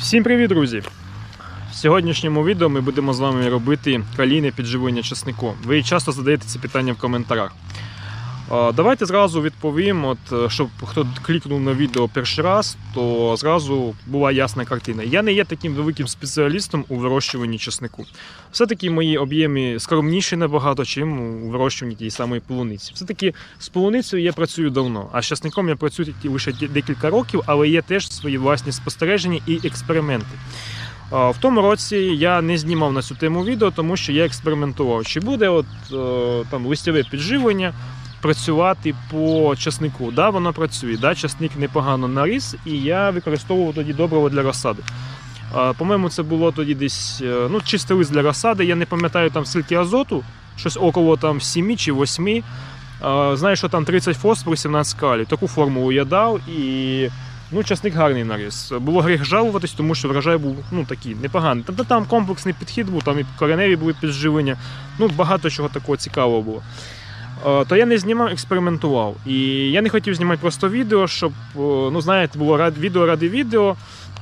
Всім привіт, друзі! В сьогоднішньому відео ми будемо з вами робити калійне підживлення часником. Ви часто задаєте ці питання в коментарях. Давайте зразу відповім, от, е, щоб хто клікнув на відео перший раз, то зразу була ясна картина. Я не є таким великим спеціалістом у вирощуванні часнику. Все-таки мої об'єми скромніші набагато, чим у вирощуванні тієї самої полуниці. Все-таки з полуницею я працюю давно, а з часником я працюю лише декілька років, але є теж свої власні спостереження і експерименти. В тому році я не знімав на цю тему відео, тому що я експериментував. Чи буде от, е, там листове підживлення працювати по часнику? Да, воно працює. Да, часник непогано наріс, і я використовував тоді добриво для розсади. По-моєму, це було тоді десь е, ну, чистий лист для розсади. Я не пам'ятаю там скільки азоту, щось около там 7 чи 8. Знаю, що там 30 фосфору, 17 калій. Таку формулу я дав і. Ну, часник гарний наріс. Було гріх жалуватись, тому що врожай був ну, такий непоганий. Тобто там комплексний підхід був, там і кореневі були підживлення, ну багато чого такого цікавого було. Е, То я не знімав, експериментував. І я не хотів знімати просто відео, щоб, е, ну знаєте, було рад, відео ради відео.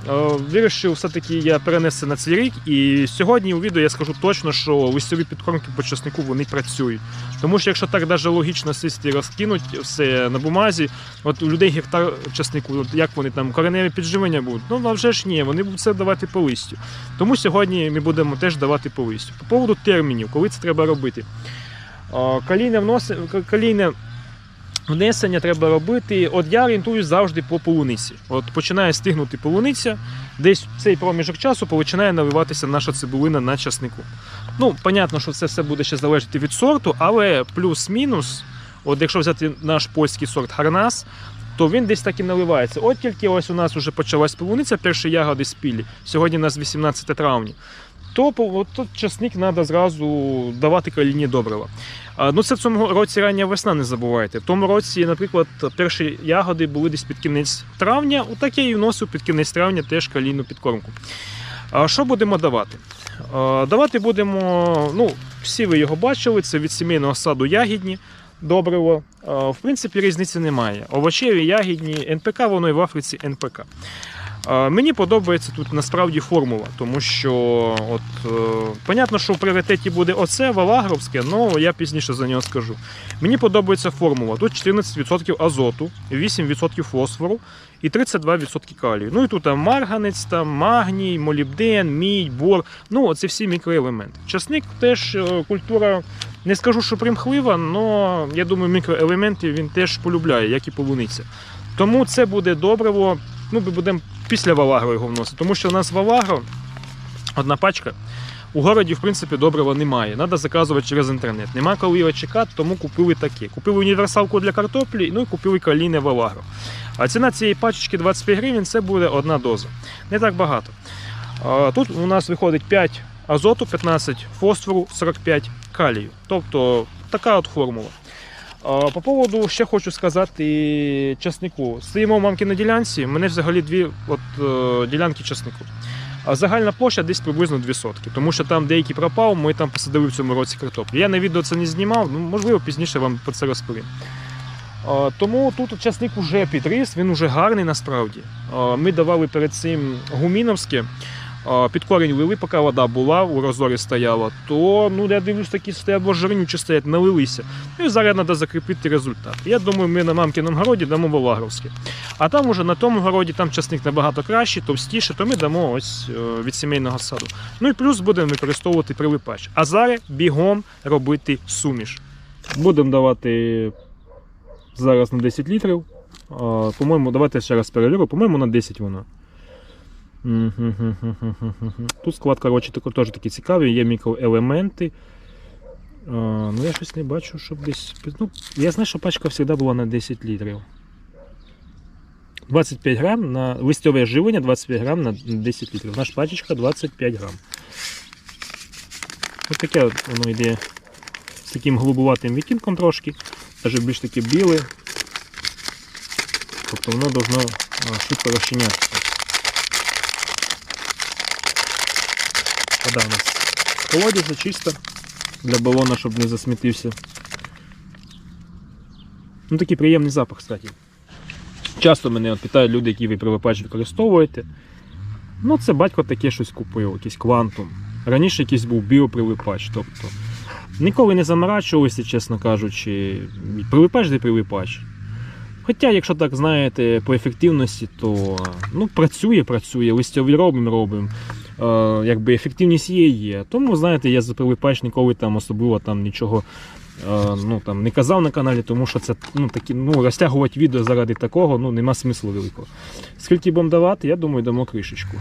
Е, Вирішив все-таки я перенести на цей рік. І сьогодні у відео я скажу точно, що листові підкормки по часнику вони працюють. Тому що якщо так даже логічно сісти розкинуть все на бумазі, от у людей гектар часнику, от як вони там кореневі підживлення будуть, ну а вже ж ні, вони будуть це давати по листю. Тому сьогодні ми будемо теж давати по листю. По поводу термінів, коли це треба робити. Е, Калійне вноси- к- внесення треба робити. От я орієнтуюсь завжди по полуниці. От починає стигнути полуниця, десь в цей проміжок часу починає наливатися наша цибулина на часнику. Ну, понятно, що це все буде ще залежати від сорту, але плюс-мінус, от якщо взяти наш польський сорт Харнас, то він десь так і наливається. От тільки ось у нас вже почалась полуниця, перші ягоди спілі. Сьогодні у нас 18 травня. То от часник треба зразу давати калійні добрива. Ну, це в цьому році рання весна, не забувайте. В тому році, наприклад, перші ягоди були десь під кінець травня. Отак я і вносив під кінець травня теж калійну підкормку. А що будемо давати? Давати будемо, ну, всі ви його бачили, це від сімейного саду ягідні добриво. В принципі, різниці немає. Овочеві, ягідні, НПК, воно і в Африці НПК. Мені подобається тут насправді формула, тому що от, е, понятно, що в пріоритеті буде оце Валагровське, але я пізніше за нього скажу. Мені подобається формула. Тут 14% азоту, 8% фосфору і 32% калію. Ну і тут там марганець, там магній, молібден, мідь, бор. Ну, це всі мікроелементи. Часник теж е, культура, не скажу, що примхлива, але я думаю, мікроелементи він теж полюбляє, як і полуниця. Тому це буде добриво. Ну, ми будемо після Валагро його вносити. Тому що у нас Валагро одна пачка. У городі, в принципі, добрива немає. Треба заказувати через інтернет. Нема коли його чекати, тому купили таке. Купили універсалку для картоплі, ну і купили каліне Валагро. А ціна цієї пачечки 25 гривень це буде одна доза. Не так багато. Тут у нас виходить 5 азоту, 15 фосфору, 45 калію. Тобто така от формула. По поводу ще хочу сказати часнику. Стоїмо мамки на ділянці. Мене взагалі дві от, е, ділянки часнику. А загальна площа десь приблизно 2 сотки, тому що там деякий пропав, ми там посадили в цьому році картоплю. Я на відео це не знімав, ну можливо пізніше вам про це розповім. Тому тут часник вже підріс, він вже гарний насправді. Ми давали перед цим гуміновське. Під корінь лили, поки вода була, у розорі стояла, то ну я дивлюсь, такі стоять жирнючі стоять, налилися. Ну і зараз треба закріпити результат. Я думаю, ми на мамкиному городі дамо Волагровське. А там уже на тому городі там часник набагато кращий, товстіше, то ми дамо ось е, від сімейного саду. Ну і плюс будемо використовувати прилипач. А зараз бігом робити суміш. Будемо давати зараз на 10 літрів. По-моєму, давайте ще раз перевірю. По-моєму, на 10 воно. Тут склад, коротше, теж такий цікавий, є мікроелементи. Ну я щось не бачу, щоб десь. Ну, я знаю, що пачка завжди була на 10 літрів. 25 грам на листове живлення 25 грам на 10 літрів. Наша пачечка 25 грам. Ось таке воно йде з таким голубуватим відтінком трошки, навіть більш таке біле. Тобто воно должно швидко розчинятися. Вода у нас з колодязя чиста для балона, щоб не засмітився. Ну такий приємний запах, кстати. Часто мене от питають люди, які ви прилипач використовуєте. Ну, це батько таке щось купив, якийсь квантум. Раніше якийсь був біоприлипач. Тобто ніколи не заморачувалися, чесно кажучи. Прилипач де прилипач. Хоча, якщо так знаєте, по ефективності, то ну, працює, працює, листьові робимо, робимо. Е, якби ефективність є, є. Тому, знаєте, я за прилипач ніколи там особливо там нічого е, ну, там, не казав на каналі, тому що це ну, такі, ну, розтягувати відео заради такого ну, нема смислу великого. Скільки будемо давати, я думаю, дамо кришечку.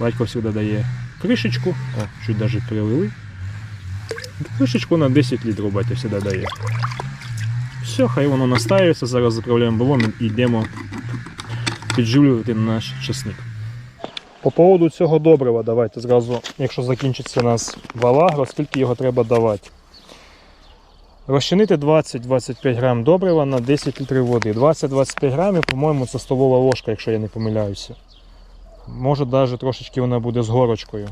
Батько завжди дає кришечку, о, чуть навіть перелили. Кришечку на 10 літрів батько завжди дає. Все, хай воно настаюється, зараз заправляємо балон і йдемо підживлювати наш часник. По поводу цього добрива, давайте зразу, якщо закінчиться у нас валагро, скільки його треба давати. Розчинити 20-25 грам добрива на 10 літрів води. 20-25 грамів, по-моєму, це столова ложка, якщо я не помиляюся. Може навіть трошечки вона буде з горочкою.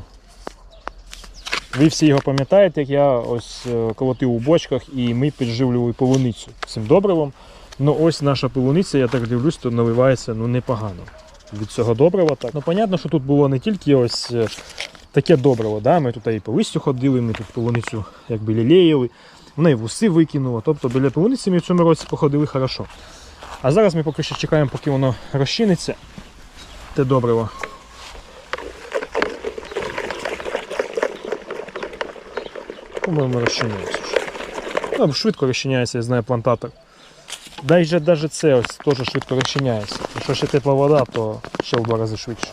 Ви всі його пам'ятаєте, як я ось е, колотив у бочках і ми підживлювали полуницю цим добривом. Ну ось наша полуниця, я так дивлюсь, то наливається ну, непогано від цього добрива. Так. Ну, понятно, що тут було не тільки ось е, таке добриво. Да? Ми тут і по листю ходили, ми тут полуницю якби лілеїли, вона і вуси викинула. Тобто біля полуниці ми в цьому році походили хорошо. А зараз ми поки що чекаємо, поки воно розчиниться. Те добриво. По-моєму, розчиняється. вже. Ну, швидко розчиняється, я знаю, плантатор. Навіть навіть це ось теж швидко розчиняється. Якщо ще тепла вода, то ще в два рази швидше.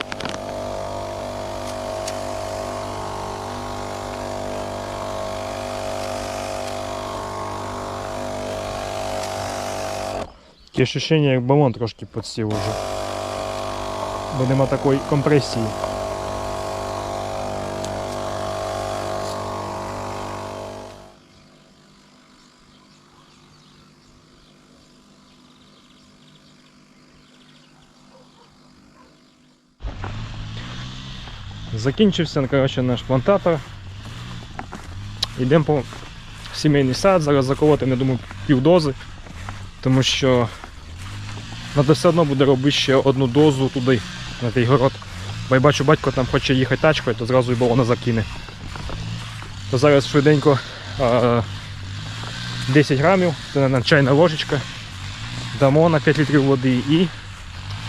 Таке ощущення, як балон трошки підсів уже. Бо нема такої компресії. Закінчився коротше, наш плантатор. Йдемо по сімейний сад, зараз заколоти, я думаю, півдози, тому що треба все одно буде робити ще одну дозу туди, на той город. Бо я бачу, батько там хоче їхати тачкою, то зразу і балона закине. То зараз швиденько а, 10 грамів, це на чайна ложечка, дамо на 5 літрів води і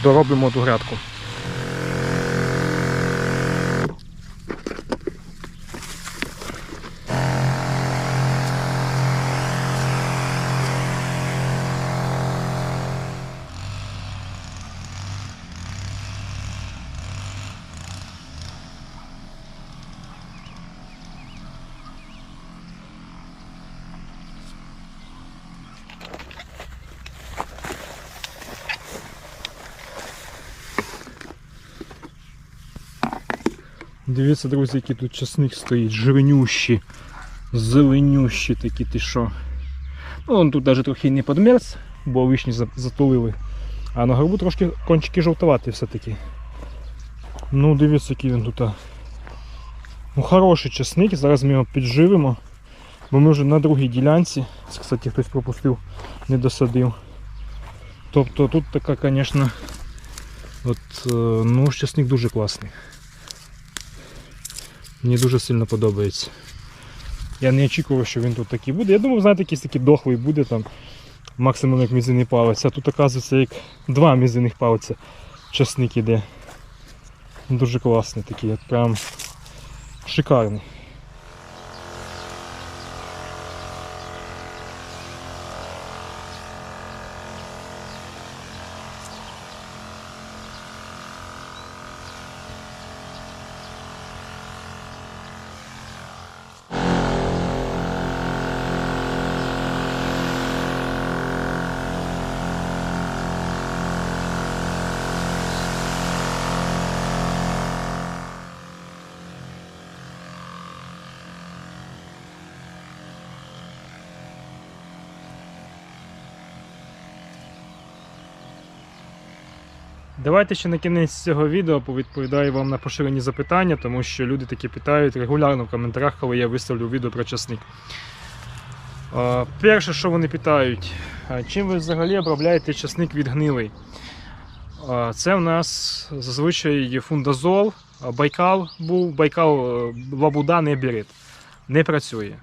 доробимо ту грядку. Дивіться, друзі, який тут часник стоїть, жирнющі, зеленющі такі ти що. Ну, он тут навіть трохи не подмерз, бо вишні затулили. А на горбу трошки кончики жовтоваті все-таки. Ну, дивіться, який він тут. Ну, хороший часник, зараз ми його підживимо. Бо ми вже на другій ділянці. Кстати, хтось пропустив, не досадив. Тобто тут така, звісно, от, е, ну, часник дуже класний. Мені дуже сильно подобається. Я не очікував, що він тут такий буде. Я думав, знаєте, якийсь такий дохлий буде там. Максимум як мізинний палець. А тут оказується як два мізинних пальця часник іде. Дуже класний такий, от прям шикарний. Давайте ще на кінець цього відео повідповідаю вам на поширені запитання, тому що люди такі питають регулярно в коментарях, коли я виставлю відео про часник. Перше, що вони питають, чим ви взагалі обробляєте часник від гнилий? Це в нас зазвичай фундазол, байкал був, байкал е, лабуда не бірит. Не працює.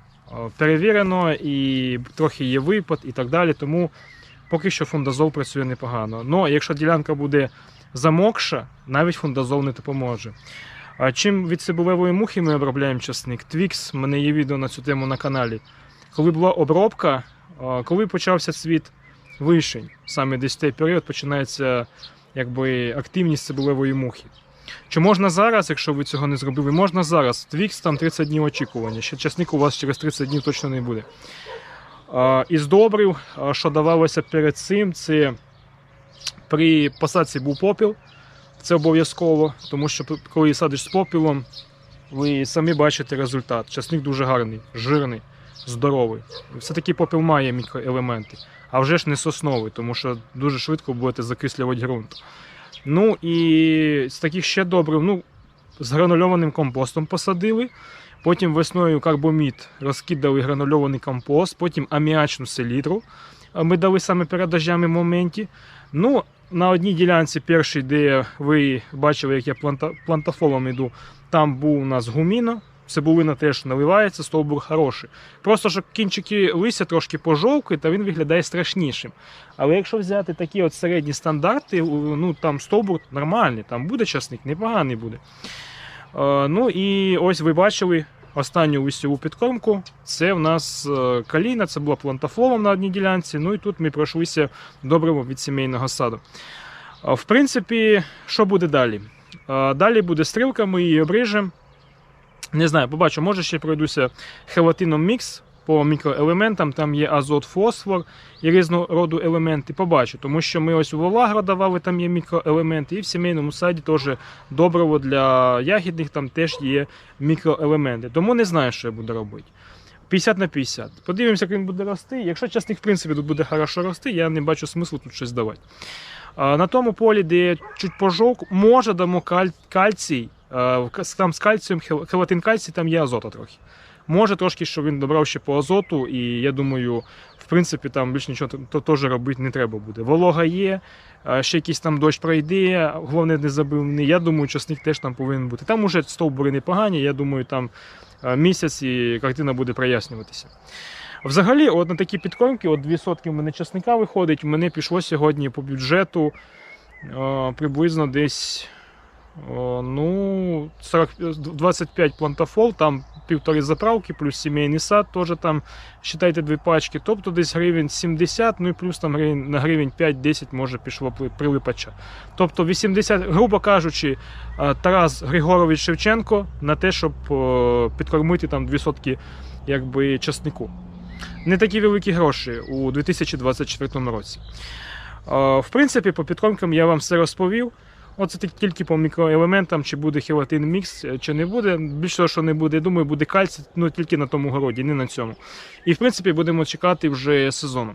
Перевірено і трохи є випад і так далі. Тому поки що фундазол працює непогано. Ну, якщо ділянка буде замокша, навіть фундазол не допоможе. А чим від цибулевої мухи ми обробляємо часник? Твікс, в мене є відео на цю тему на каналі. Коли була обробка, коли почався цвіт вишень, саме десь в той період починається якби, активність цибулевої мухи. Чи можна зараз, якщо ви цього не зробили, можна зараз. Твікс там 30 днів очікування. Ще часник у вас через 30 днів точно не буде. Із добрив, що давалося перед цим, це при посадці був попіл. Це обов'язково, тому що коли садиш з попілом, ви самі бачите результат. Часник дуже гарний, жирний, здоровий. Все-таки попіл має мікроелементи, а вже ж не сосновий, тому що дуже швидко будете закислювати ґрунт. Ну і з таких ще добрив, ну, з гранульованим компостом посадили. Потім весною карбомід розкидали гранульований компост, потім аміачну селітру. Ми дали саме перед дождями моменті. Ну, на одній ділянці, першій, де ви бачили, як я планта... плантафолом йду, там був у нас гуміно. Цибулина теж наливається, стовбур хороший. Просто щоб кінчики листя трошки пожовкли, то він виглядає страшнішим. Але якщо взяти такі от середні стандарти, ну там стовбур нормальний, там буде часник, непоганий буде. Е, ну і ось ви бачили останню листьову підкормку. Це в нас калійна, каліна, це була плантафлором на одній ділянці. Ну і тут ми пройшлися добрим від сімейного саду. Е, В принципі, що буде далі? Е, Далі буде стрілка, ми її обріжемо. Не знаю, побачу, може ще пройдуся хелатином мікс по мікроелементам. Там є азот, фосфор і різного роду елементи. Побачу, тому що ми ось у Волагро давали, там є мікроелементи, і в сімейному саді теж добриво для ягідних там теж є мікроелементи. Тому не знаю, що я буду робити. 50 на 50. Подивимося, як він буде рости. Якщо часник, в принципі, тут буде хорошо рости, я не бачу смислу тут щось давати. На тому полі, де чуть пожовк, може дамо каль... кальцій. Там з кальцієм, хелатин кальцій, там є азота трохи. Може трошки, щоб він добрав ще по азоту, і я думаю, в принципі, там більш нічого теж робити не треба буде. Волога є, ще якийсь там дощ пройде, головне не забивний. Я думаю, часник теж там повинен бути. Там уже стовбури непогані, я думаю, там місяць і картина буде прояснюватися. Взагалі, от на такі підкормки, от 2 сотки в мене часника виходить, мене пішло сьогодні по бюджету приблизно десь ну, 40, 25 плантафол, там півтори заправки, плюс сімейний сад, теж там, считайте, дві пачки, тобто десь гривень 70, ну і плюс там гривень, на гривень 5-10 може пішло при- прилипача. Тобто 80, грубо кажучи, е, Тарас Григорович Шевченко на те, щоб е, підкормити там 2 сотки якби, часнику не такі великі гроші у 2024 році. Е, В принципі, по підкормкам я вам все розповів. Оце тільки- по мікроелементам, чи буде хелатин мікс, е, чи не буде. Більше того, що не буде, я думаю, буде кальцій, ну тільки на тому городі, не на цьому. І в принципі будемо чекати вже сезону.